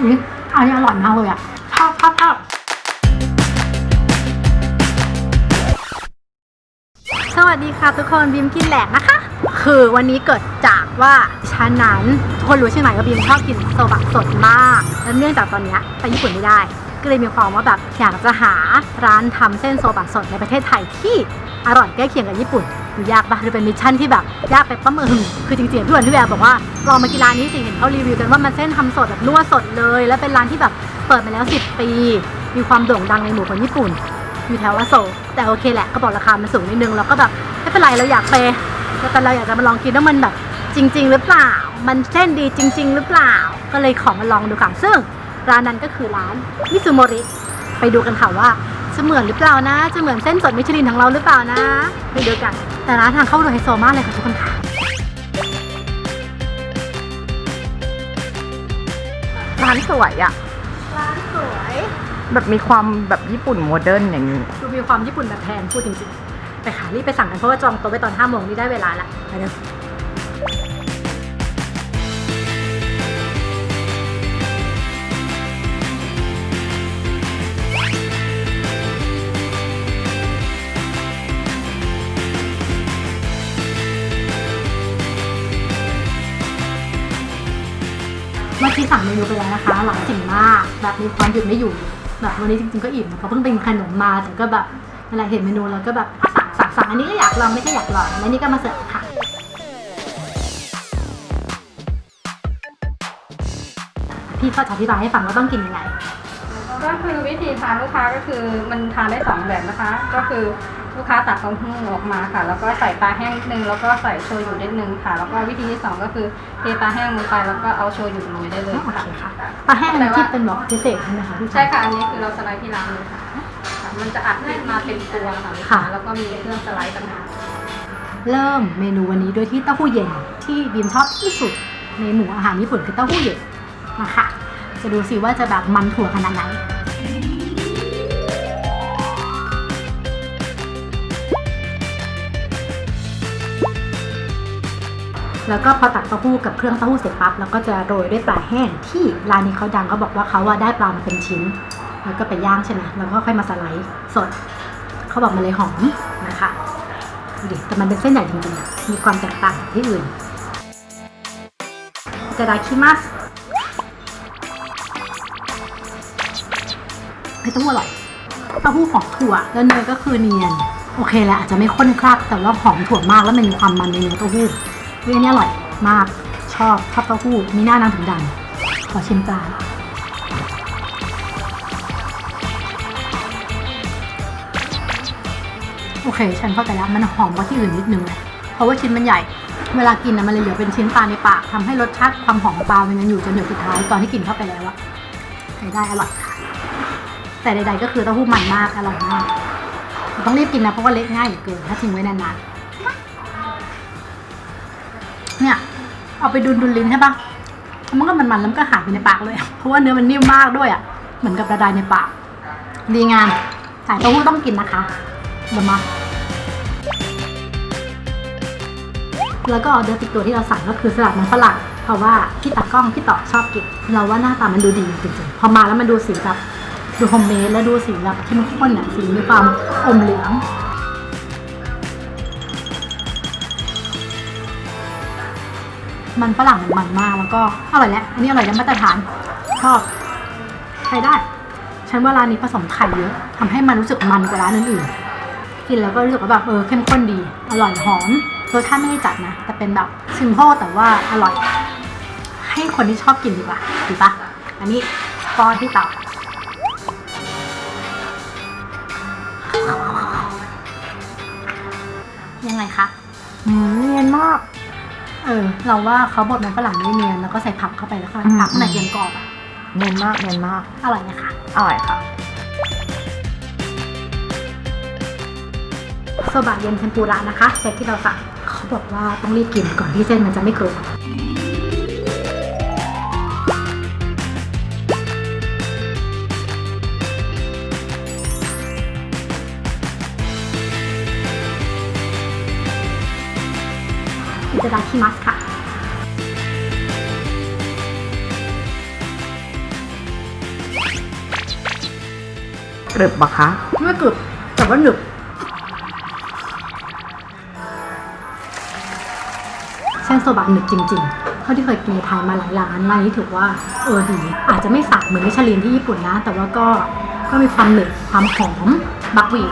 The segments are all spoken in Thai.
อุ๊ยอันนี้อร่อยมากเลยอะชอบชอบชอบสวัสดีค่ะทุกคนบีมกินแหลกนะคะ คือวันนี้เกิดจากว่าฉันนั้นทุกคนรู้ใช่ไหมว่าบีมชอบกินโซบะสดมาก แล้วเนื่องจากตอนเนี้ยไปญี่ปุ่นไม่ได้ ก็เลยมีความว่าแบบอยากจะหาร้านทำเส้นโซบะสดในประเทศไทยที่อร่อยใกล้เคียงกับญี่ปุ่นดูยากปะหรือเป็นมิชชั่นที่แบบยากไปป้ามึงคือจริงๆพี่วันพี่แววบอกว่าลองมากินร้านนี้สิเห็นเขารีวิวกันว่ามันเส้นทำสดแบบนวดสดเลย แล้วเป็นร้านที่แบบเปิดมาแล้ว 10 ปี มีความโด่งดังในหมู่คนญี่ปุ่น อยู่แถวอโศกแต่โอเคแหละก็บอกราคามันสูงนิดนึงเราก็แบบไม่เป็นไรเราอยากไปแต่เราอยากจะมาลองกินว่ามันแบบจริง ๆ หรือเปล่า มันเส้นดีจริง ๆ หรือเปล่า ก็เลยขอมาลองดูค่ะซึ่ง ร้านนั้นก็คือร้านมิซูโมริ ไปดูกันค่ะว่าจะเหมือนหรือเปล่านะ จะเหมือนเส้นสดมิชลินของเราหรือเปล่านะ ไปดูกัน แต่ร้านทางเข้าดูไฮโซมากเลยค่ะทุกคนค่ะ ร้านสวยอะร้านสวย แบบมีความแบบญี่ปุ่นโมเดิร์นอย่างนี้ ดูมีความญี่ปุ่นแบบแพงพูดจริงๆ ไปค่ะรีบไปสั่งกันเพราะว่าจองโต๊ะไปตอน5โมงนี่ได้เวลาละไปเร็ว เมื่อกี้สั่งเมนูไปแล้วนะคะ หลายสิ่งมาก แบบมีความหยุดไม่อยู่ แบบวันนี้จริงๆก็อิ่มเพราะเพิ่งเป็นขนมมาแต่ก็แบบอะไรเห็นเมนูแล้วก็แบบสั่งสั่งสั่งอันนี้ก็อยากลองไม่ใช่อยากลองแล้วนี่ก็มาเสิร์ฟค่ะพี่เขาจะอธิบายให้ฟังว่าต้องกินยังไงก็คือวิธีทานลูกค้าก็คือมันทานได้สองแบบนะคะ ก็คือ ลูกค้าตักเต้าหู้ออกมาค่ะ แล้วก็ใส่ปลาแห้งนิดนึง แล้วก็ใส่โชยุนิดนึงค่ะ แล้วก็วิธีที่สองก็คือเทปลาแห้งลงไปแล้วก็เอาโชยุโรยได้เลยโอค่ะเคค่ะ ปลาแห้งอันนี้ที่เป็นแบบพิเศษใช่ไหมคะพี่ใช่ค่ะ อันนี้คือเราสไลด์ที่ร้านเลยค่ะค่ะ มันจะอัดขึ้นมาเป็นตัวค่ะลูกค้าแล้วก็มีเครื่องสไลด์ต่างหากเริ่มเมนูวันนี้โดยที่เต้าหู้เย็นที่บีมชอบที่สุดในหมู่อาหารญี่ปุ่นคือเต้าหู้เย็นนะคะจะดูสิว่าจะแบบมันถั่วขนาดไหน แล้วก็พอตักเต้าหู้กับเครื่องเต้าหู้เสร็จปั๊บแล้วก็จะโรยด้วยปลาแห้งที่ร้านนี้เขาดังเขาบอกว่าเขาว่าได้ปลามาเป็นชิ้น แล้วก็ไปย่างใช่ไหมแล้วก็ค่อยมาสไลด์สดเขาบอกมันเลยหอมนะคะดูดิแต่มันเป็นเส้นใหญ่จริงๆมีความแตกต่างที่อื่นจะได้คิมัสไม่ต้องอร่อยเต้าหู้ของถั่วแล้วเนยก็คือเนียน โอเคแหละอาจจะไม่ข้นคลักแต่ว่าหอมถั่วมากแล้วมันมีความมันในเนื้อเต้าหู้ เรื่องนี้อร่อยมาก ชอบชอบเต้าหู้ มีหน้านางถึงดัง ขอชิมปลาโอเค ฉันเข้าใจแล้ว มันหอมกว่าที่อื่นนิดนึงเลยเพราะว่าชิ้นมันใหญ่ เวลากินนะมันเลยเหลือเป็นชิ้นปลาในปากทำให้รสชาติความหอมปลามันยังอยู่จนหยดสุดท้ายตอนที่กินเข้าไปแล้วอะใช้ได้อร่อยค่ะ แต่ใด ๆ ก็คือเต้าหู้มันมากอร่อยมาก ต้องรีบกินนะเพราะว่าเละง่ายเหลือเกินถ้าทิ้งไว้นานๆ เนี่ย เอาไปดุนดุนลิ้นใช่ปะมันก็มันๆแล้วมันก็หายไปในปากเลย เพราะว่าเนื้อมันนิ่มมากด้วยอะ เหมือนกับละลายในปาก ดีงามสายเต้าหู้ต้องกินนะคะเดี๋ยวมา แล้วก็ออเดอร์ติดตัวที่เราสั่งก็คือสลัดมันฝรั่ง เพราะว่าพี่ตากล้องพี่ต่อชอบกิน เราว่าหน้าตามันดูดีจริงๆ พอมาแล้วมันดูสีแบบดูโฮมเมดแล้วดูสีแบบเข้มข้นอะสีมีความอมเหลือง มันฝรั่งมันมากแล้วก็อร่อยแล้วอันนี้อร่อยแล้วมาตรฐานชอบใช้ได้ ฉันว่าร้านนี้ผสมไข่เยอะทำให้มันรู้สึกมันกว่าร้านอื่นๆกินแล้วก็รู้สึกว่าแบบเออเข้มข้นดี อร่อยหอมรสชาติไม่ได้จัดนะ แต่เป็นแบบซิมโพแต่ว่าอร่อย ให้คนที่ชอบกินดีกว่าดีปะอันนี้ป้อนที่ต่ายังไงคะอืมเนียนมาก เออ เราว่าเขาบดมันฝรั่งไม่เนียนแล้วก็ใส่ผักเข้าไปแล้วก็อืม ผักข้างในยังกรอบอะเนียนมากเนียนมากอร่อยนะคะ อร่อยค่ะ โซบะเย็นเทมปุระนะคะเซตที่เราสั่งเขาบอกว่าต้องรีบกินก่อนที่เส้นมันจะไม่กรุบ ตดาชิมัสค่ะกรึบปะคะไม่กรึบแต่ว่าหนึบเส้นโซบะหนึบจริงๆ เท่าที่เคยกินในไทยมาหลายร้านร้านนี้ถือว่าเออดี อาจจะไม่สักเหมือนมิชลินที่ญี่ปุ่นนะ แต่ว่าก็ก็มีความหนึบความหอมบักวี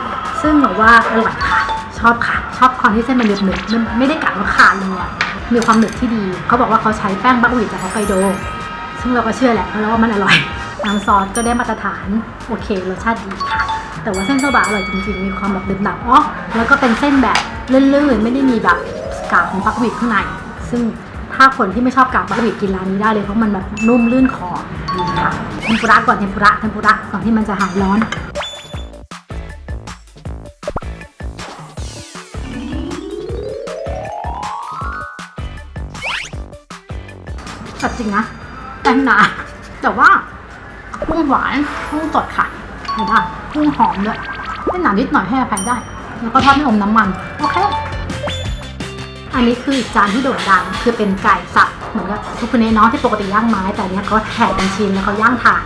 ซึ่งแบบว่าอร่อยค่ะ ชอบค่ะ ชอบความที่เส้นมันหนึบหนึบมันไม่ได้กัดว่าขาดเลยอะมีความหนึบที่ดี เขาบอกว่าเขาใช้แป้งบักวีดจากฮอกไกโด ซึ่งเราก็เชื่อแหละเพราะว่ามันอร่อยน้ำซอสก็ได้มาตรฐานโอเครสชาติดีค่ะ แต่ว่าเส้นโซบะอร่อยจริงๆ มีความแบบเดึบหนับอ๋อแล้วก็เป็นเส้นแบบลื่นๆ ไม่ได้มีแบบกากของบักวีดข้างใน ซึ่งถ้าคนที่ไม่ชอบกากบักวีดกินร้านนี้ได้เลยเพราะมันแบบนุ่มลื่นคอดีค่ะเทมปุระก่อนเทมปุระเทมปุระก่อนที่มันจะหายร้อน แต่จริงนะแป้งหนาแต่ว่ากุ้งหวานกุ้งสดค่ะใช้ได้กุ้งหอมด้วยไม่หนานิดหน่อยให้อภัยได้ แล้วก็ทอดไม่อมน้ำมัน โอเค อันนี้คือจานที่โด่งดังคือเป็นไก่สับเหมือนกับทุกคนเนาะที่ปกติย่างไม้ แต่อันเนี้ยเขาแผ่เป็นชิ้นแล้วเขาย่างถ่าน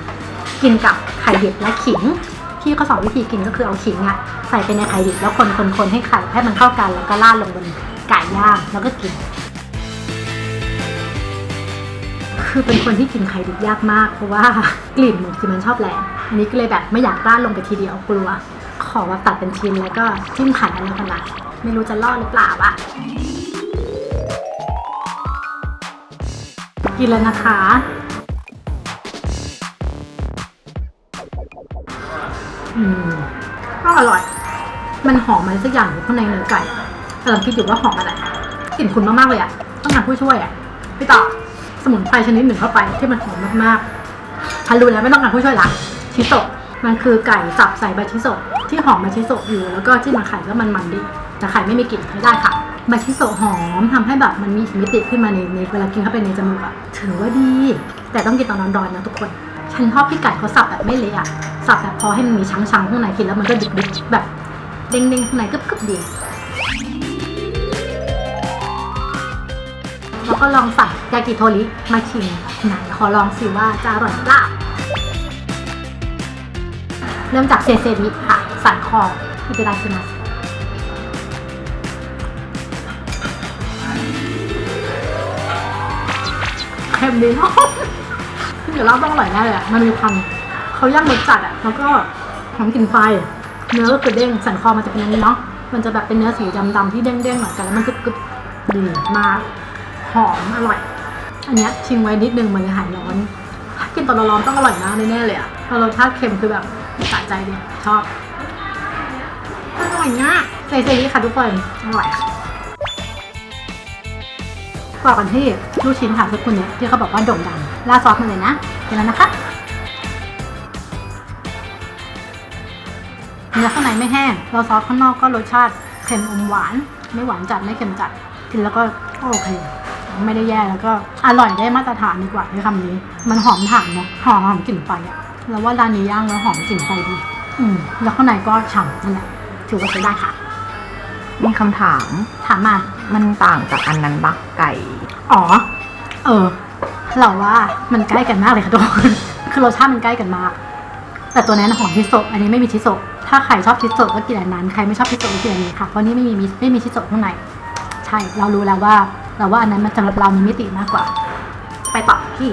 กินกับไข่ดิบและขิงที่เขาสอนวิธีกินก็คือเอาขิงอะใส่ไปในไข่ดิบแล้วคนคนคนให้ไข่ให้มันเข้ากันแล้วก็ราดลงบนไก่ย่างแล้วก็กิน คือเป็นคนที่กินไข่ดิบยากมาก เพราะว่ากลิ่นมันคือมันชอบแรงอันนี้ก็เลยแบบไม่อยากราดลงไปทีเดียวกลัว ขอแบบตัดเป็นชิ้นแล้วก็จิ้มไข่อะไรกันนะไม่รู้จะรอดหรือเปล่าอะกินแล้วนะคะอืมก็อร่อย มันหอมอะไรสักอย่างอยู่ข้างในเนื้อไก่กำลังคิดอยู่ว่าหอมอะไรกลิ่นคุณมากๆเลยอะต้องการผู้ช่วยอะพี่ต่อ สมุนไพรชนิดหนึ่งเข้าไปที่มันหอมมากๆฉันรู้แล้วไม่ต้องการผู้ช่วยละชิโซะมันคือไก่สับใส่ใบชิโซะที่หอมใบชิโซะอยู่แล้วก็ที่มาไข่ก็มันมันๆดี แต่ไข่ไม่มีกลิ่นใช้ได้ค่ะใบชิโซะหอมทำให้แบบมันมีมิติขึ้นมาในในเวลากินเข้าไปในจมูกอะถือว่าดี แต่ต้องกินตอนร้อนๆนะทุกคน ฉันชอบที่ไก่เขาสับแบบไม่เละอะสับแบบพอให้มันมีช้างๆข้างในกินแล้วมันก็ดึกๆแบบเด้งๆข้างในกึบๆดี แล้วก็ลองสั่งยากิโทริมาชิมไหนขอลองสิว่าจะอร่อยหรือเปล่าเริ่มจากเซเซริค่ะ สันคออิตาดาชิมัสเค็มดีเนาะเดี๋ยวเราต้องอร่อยแน่เลยอะมันมีความเขาย่างรสจัดอะแล้วก็หอมกลิ่นไฟ เนื้อก็คือเด้ง สันคอมันจะเป็นอย่างนี้เนาะ มันจะแบบเป็นเนื้อสีดำๆที่เด้งๆหน่อยแต่แล้วมันกรึบๆดีมาก หอมอร่อย อันเนี้ยทิ้งไว้นิดนึงมันเลยหายร้อน ถ้ากินตอนร้อนต้องอร่อยมากแน่ๆเลยอะพราะรสชาติเค็มคือแบบสะใจดีชอบอร่อยมากใส่เซรีค่ะทุกคนอร่อยต่อกันที่ลูกชิ้นค่ะทุกคนเนี่ยที่เขาบอกว่าโด่งดังราซอสมาเลยนะเห็นแล้วนะคะเนื้อข้างในไม่แห้งแล้วซอสข้างนอกก็รสชาติเค็มอมหวาน ไม่หวานจัดไม่เค็มจัด กินแล้วก็โอเค ไม่ได้แย่แล้วก็อร่อยได้มาตรฐานดีกว่าในคำนี้ มันหอมถ่านเนาะหอมหอมกลิ่นไฟอะแล้วว่าร้านนี้ย่างแล้วหอมกลิ่นไฟดี อืมแล้วข้างในก็ฉ่ำนั่นแหละถือว่าใช้ได้ค่ะ มีคำถาม ถามมา มันต่างจากอันนั้นบักไก่ อ๋อ เออ เราว่ามันใกล้กันมากเลยค่ะทุกคนคือรสชาติมันใกล้กันมาก แต่ตัวนั้นหอมชิโซะอันนี้ไม่มีชิโซะถ้าใครชอบชิโซะก็กินอันนั้น ใครไม่ชอบชิโซะก็กินอันนี้ค่ะ เพราะนี่ไม่มีมิไม่มีชิโซะข้างใน ใช่ เรารู้แล้วว่า เราว่าอันนั้นมันสำหรับเรามีมิติมากกว่า ไปต่อที่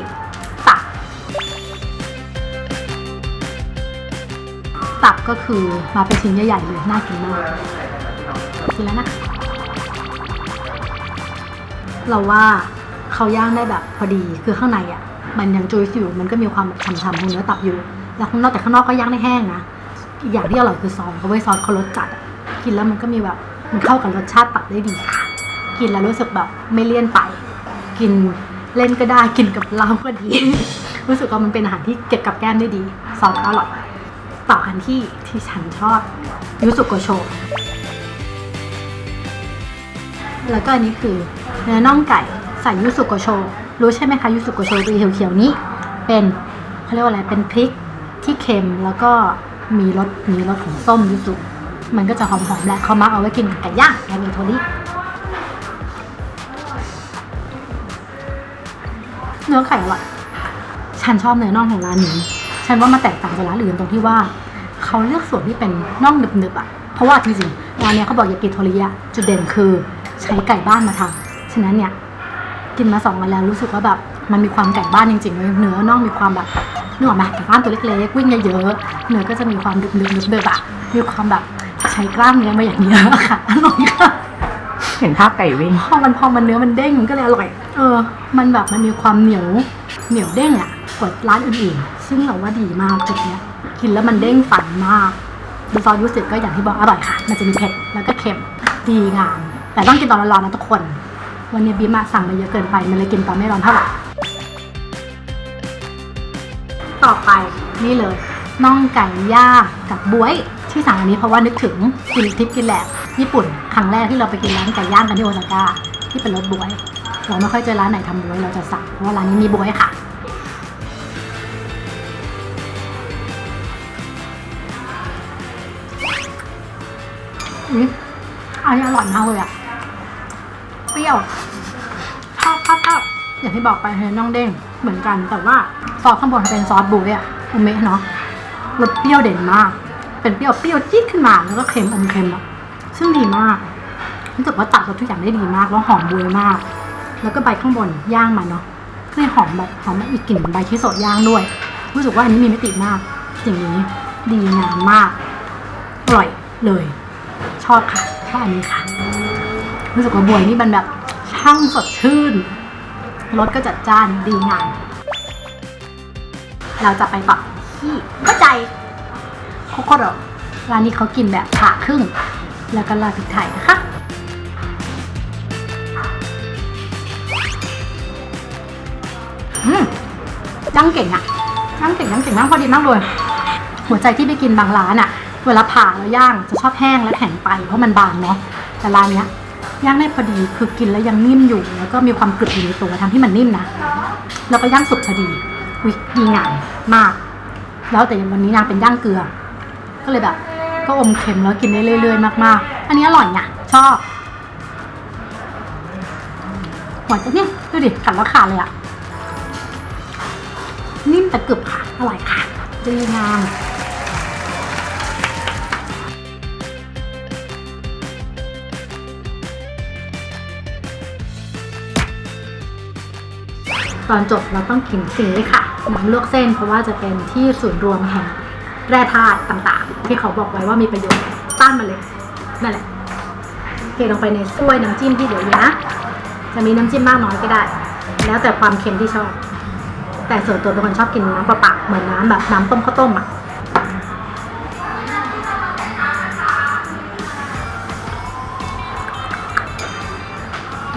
ตับ ตับก็คือมาเป็นชิ้นใหญ่ๆเลยน่ากินมากกินแล้วนะ เราว่าเขาย่างได้แบบพอดีคือข้างในอะ มันยังจุยอยู่มันก็มีความแบบฉ่ำๆของเนื้อตับอยู่ แล้วข้างนอกแต่ข้างนอกก็ย่างได้แห้งนะอีกอย่างที่อร่อยคือซอสเขาไว้ซอสเขารสจัดกินแล้วมันก็มีแบบมันเข้ากับรสชาติตับได้ดีค่ะ กินแล้วรู้สึกแบบไม่เลี่ยนไป กินเล่นก็ได้กินกับเหล้าก็ดี รู้สึกว่ามันเป็นอาหารที่เก็บกับแก้มได้ดีซอสอร่อยต่อกันที่ที่ฉันชอบยูสุโกโชแล้วก็อันนี้คือเนื้อน่องไก่ใส่ยูสุโกโชรู้ใช่ไหมคะยูสุโกโชตัวเขียวๆนี้ เป็นเขาเรียกว่าอะไรเป็นพริกที่เค็มแล้วก็มีรสมีรสของส้มยูสุมันก็จะหอมๆแหละเขามักเอาไว้กินกับไก่ย่างยากิโทริ นื้อไก่อร่อยฉันชอบเนื้อน่องของร้านนี้ ฉันว่ามันแตกต่างจากร้านอื่นตรงที่ว่า เขาเลือกส่วนที่เป็นน่องหนึบๆอะ เพราะว่าจริงๆร้านเนี้ยเขาบอกยากิโทริยะจุดเด่นคือใช้ไก่บ้านมาทำฉะนั้นเนี่ยกินมาสองวันแล้วรู้สึกว่าแบบมันมีความไก่บ้านจริงๆเลยเนื้อน่องมีความแบบนึกออกไหมไก่บ้านตัวเล็กๆวิ่งเยอะๆเนื้อก็จะมีความดึบๆดึบๆอะมีความแบบใช้กล้ามเนื้อมาอย่างเยอะค่ะอร่อยค่ะ เห็นภาพไก่วิ่ง พอมันพอมันเนื้อมันเด้งมันก็เลยอร่อย เออ มันแบบมันมีความเหนียวเหนียวเด้งอะกว่าร้านอื่นๆ ซึ่งเราว่าดีมากจุดเนี้ยกินแล้วมันเด้งฝันมากดูซอสยูสึก็อย่างที่บอกอร่อยค่ะ มันจะมีเผ็ดแล้วก็เค็มดีงาม แต่ต้องกินตอนร้อนๆนะทุกคน วันนี้บีมาสั่งมาเยอะเกินไป มันเลยกินตอนไม่ร้อนเท่าไหร่ ต่อไปนี่เลยน่องไก่ย่างกับบวยที่สั่งอันนี้เพราะว่านึกถึงกินทริปกินแหลกญี่ปุ่นครั้งแรกที่เราไปกินร้านไก่ย่างกันที่โอซาก้าที่เป็นรสบวย เราไม่ค่อยเจอร้านไหนทำบวยเราจะสั่งเพราะว่าร้านนี้มีบวยค่ะ อืมอันนี้อร่อยมากเลยอะเปรี้ยวชอบชอบชอบอย่างที่บอกไปเฮ้ยน้องเด้งเหมือนกัน แต่ว่าซอสข้างบนเป็นซอสบูเนี่ยอุเมะเนาะรสเปรี้ยวเด่นมาก เป็นเปรี้ยวเปรี้ยวจี๊ดขึ้นมาแล้วก็เค็มอมเค็มอะซึ่งดีมากรู้สึกว่าตัดรสทุกอย่างได้ดีมากแล้วหอมบวยมาก แล้วก็ใบข้างบนย่างมาเนาะก็เลยหอมแบบหอมอีกกลิ่นใบชิโซะย่างด้วย รู้สึกว่าอันนี้มีมิติมากอย่งนี้ดีงามมากอร่อยเลย ชอบค่ะชอบอันนี้ค่ะ รู้สึกว่าบวยนี่มันแบบช่างสดชื่นรสก็จัดจ้านดีงามเราจะไปต่อที่เข้าใจโคโคโรร้านนี้เขากินแบบผ่าครึ่ง แล้วก็ราดพริกไทยนะคะ อืมย่างเก่งอะย่างเก่งย่างเก่งมากพอดีมากเลย หัวใจที่ไปกินบางร้านอะเวลาผ่าแล้วย่างจะชอบแห้งและแข็งไปเพราะมันบางเนาะแต่ร้านเนี้ยย่างได้พอดีคือกินแล้วยังนิ่มอยู่ แล้วก็มีความกรึบอยู่ในตัวทั้งที่มันนิ่มนะแล้วก็ย่างสุกพอดีวิดีงามมาก แล้วแต่วันนี้นางเป็นย่างเกลือ ก็เลยแบบ ก็อมเค็มแล้วกินได้เรื่อยๆมากๆ อันนี้อร่อยเนี่ยชอบหัวใจเนี่ยดูดิขัดแล้วขาดเลยอะนิ่ม แต่กรึบค่ะ อร่อยค่ะดีงามตอนจบเราต้องกินสีค่ะน้ำลวกเส้นเพราะว่าจะเป็นที่ศูนย์รวมแห่งแร่ธาตุต่างๆ ที่เขาบอกไว้ว่ามีประโยชน์ต้านมาเลยนั่นแหละเทลงไปในถ้วยน้ำจิ้มที่เดี๋ยวนี้นะจะมีน้ำจิ้มมากน้อยก็ได้ แล้วแต่ความเค็มที่ชอบ แต่ส่วนตัวเป็นคนชอบกินน้ำเปล่าๆเหมือนน้ำแบบน้ำต้มข้าวต้มอะ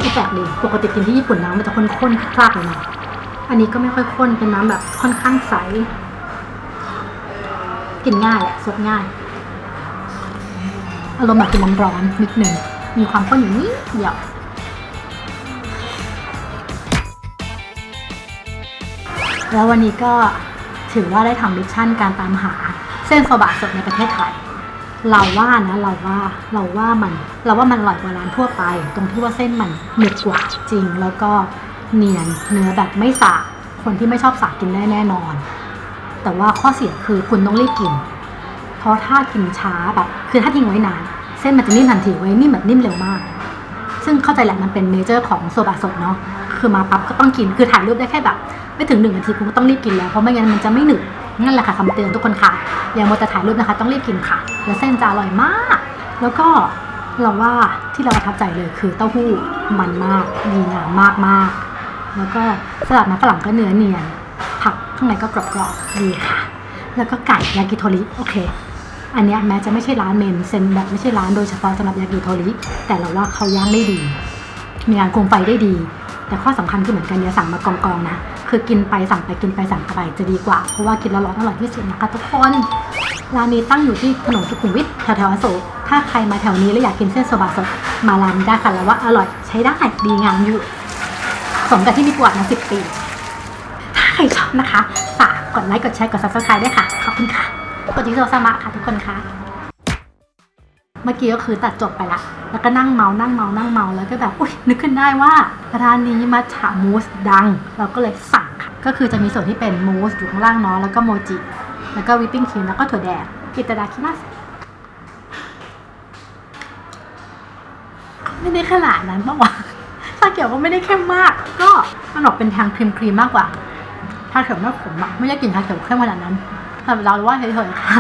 ที่แปลกดีปกติกินที่ญี่ปุ่นน้ำมันจะข้นๆคลากเลยนะอันนี้ก็ไม่ค่อยข้นเป็นน้ำแบบค่อนข้างใส กินง่ายแหละสดง่าย อารมณ์แบบกินน้ำร้อนนิดหนึ่งมีความข้นอยู่นิดเดียว แล้ววันนี้ก็ถือว่าได้ทำมิชชั่นการตามหาเส้นโซบะสดในประเทศไทย เราว่านะเราว่าเราว่ามันเราว่ามันอร่อยกว่าร้านทั่วไป ตรงที่ว่าเส้นมันหนึบกว่าจริง แล้วก็เนียนเนื้อแบบไม่สาคนที่ไม่ชอบสากินได้แน่นอน แต่ว่าข้อเสียคือคุณต้องรีบกิน เพราะถ้ากินช้าแบบคือถ้าทิ้งไว้นาน เส้นมันจะนิ่มทันทีไว้นิ่มแบบนิ่มเร็วมาก ซึ่งเข้าใจแหละมันเป็นเนเจอร์ของโซบะสดเนาะคือมาปั๊บก็ต้องกินคือถ่ายรูปได้แค่แบบ ไม่ถึงหนึ่งนาทีคุณก็ต้องรีบกินแล้วเพราะไม่งั้นมันจะไม่หนึบนั่นแหละค่ะคำเตือนทุกคนค่ะอย่ามัวแต่ถ่ายรูปนะคะ ต้องรีบกินค่ะ แล้วเส้นจะอร่อยมาก แล้วก็เราว่าที่เราประทับใจเลยคือเต้าหู้มันมากดีงามมากมากแล้วก็สลัดน้ำฝรั่งก็เนื้อเนียน ผักข้างในก็กรอบๆดีค่ะ แล้วก็ไก่ยากิโทริโอเค อันนี้แม้จะไม่ใช่ร้านเมนเซนแบบไม่ใช่ร้านโดยเฉพาะสำหรับยากิโทริแต่เราว่าเขาย่างได้ดี มีงานคุมไฟได้ดี แต่ข้อสำคัญคือเหมือนกันอย่าสั่งมากองๆนะ คือกินไปสั่งไปกินไปสั่งไปจะดีกว่า เพราะว่ากินแล้วร้อนอร่อยที่สุดนะคะทุกคนร้านนี้ตั้งอยู่ที่ถนนสุขุมวิทแถวๆอโศกถ้าใครมาแถวนี้แล้วอยากกินเส้นโซบะสดมาร้านนี้ได้ค่ะแล้วว่าอร่อยใช้ได้ดีงามอยู่สมกับที่มีประวัติมาสิบปี ถ้าใครชอบนะคะ ฝากกดไลค์กดแชร์กด subscribe ด้วยค่ะ ขอบคุณค่ะ กดจิโซซามะค่ะทุกคนค่ะ เมื่อกี้ก็คือตัดจบไปละแล้วก็นั่งเมานั่งเมานั่งเมาแล้วก็แบบอุ้ยนึกขึ้นได้ว่าร้านนี้มัทฉะมูสดัง เราก็เลยสั่งค่ะก็คือจะมีส่วนที่เป็นมูสอยู่ข้างล่างเนาะแล้วก็โมจิ แล้วก็วิปปิ้งครีมแล้วก็ถั่วแดงกิตาดาคิมัสไม่ได้ขนาดนั้นปะวะถ้าเกี่ยวก็ไม่ได้เข้มมาก ก็มันออกเป็นทางครีมครีมมากกว่าชาเขียวไม่ขมอะไม่ได้กลิ่นชาเขียวเข้มขนาดนั้นสำหรับเราว่าเฉยๆค่ะ